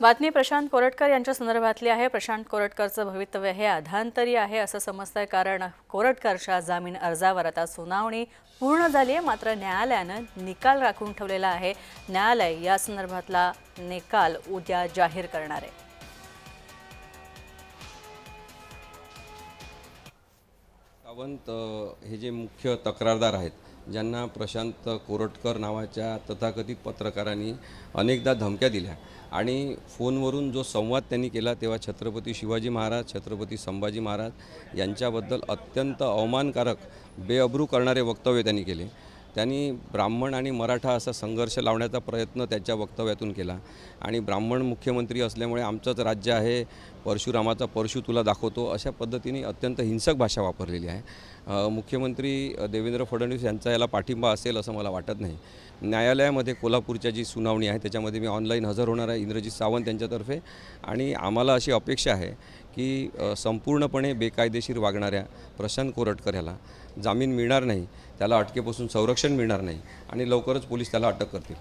बातमी प्रशांत कोरटकर यांच्या संदर्भातली आहे. प्रशांत कोरटकरचं भवितव्य हे अधांतरी आहे असं समजतंय कारण कोरटकरच्या जामीन अर्जावर आता सुनावणी पूर्ण झाली आहे. मात्र न्यायालयानं निकाल राखून ठेवलेला आहे. न्यायालय या संदर्भातला निकाल उद्या जाहीर करणार आहे. सावंत हे जे मुख्य तक्रारदार आहेत ज्यांना प्रशांत कोरटकर नावाच्या तथाकथित पत्रकारांनी अनेकदा धमक्या दिल्या. आणि फोनवरून जो संवाद त्यांनी केला तेव्हा छत्रपती शिवाजी महाराज छत्रपती संभाजी महाराज यांच्याबद्दल अत्यंत अवमानकारक बेअब्रू करणारे वक्तव्य त्यांनी केले. त्यांनी ब्राह्मण आणि मराठा असा संघर्ष लावण्याचा प्रयत्न त्याच्या वक्तव्यातून केला. आणि ब्राह्मण मुख्यमंत्री असल्यामुळे आमचंच राज्य आहे परशुरामाचा परशु तुला दाखवतो अशा पद्धतीने अत्यंत हिंसक भाषा वापरलेली आहे. मुख्यमंत्री देवेंद्र फडणवीस यांचा याला पाठिंबा असेल असं मला वाटत नाही. न्यायालयामध्ये कोल्हापूरच्या जी सुनावणी आहे त्याच्यामध्ये मी ऑनलाईन हजर होणार आहे इंद्रजित सावंत यांच्यातर्फे. आणि आम्हाला अशी अपेक्षा आहे की संपूर्णपणे बेकायदेशीर वागणाऱ्या प्रशांत कोरटकर याला जामीन मिळणार नाही त्याला अटकेपासून संरक्षण मिळणार नाही आणि लवकरच पोलीस त्याला अटक करतील.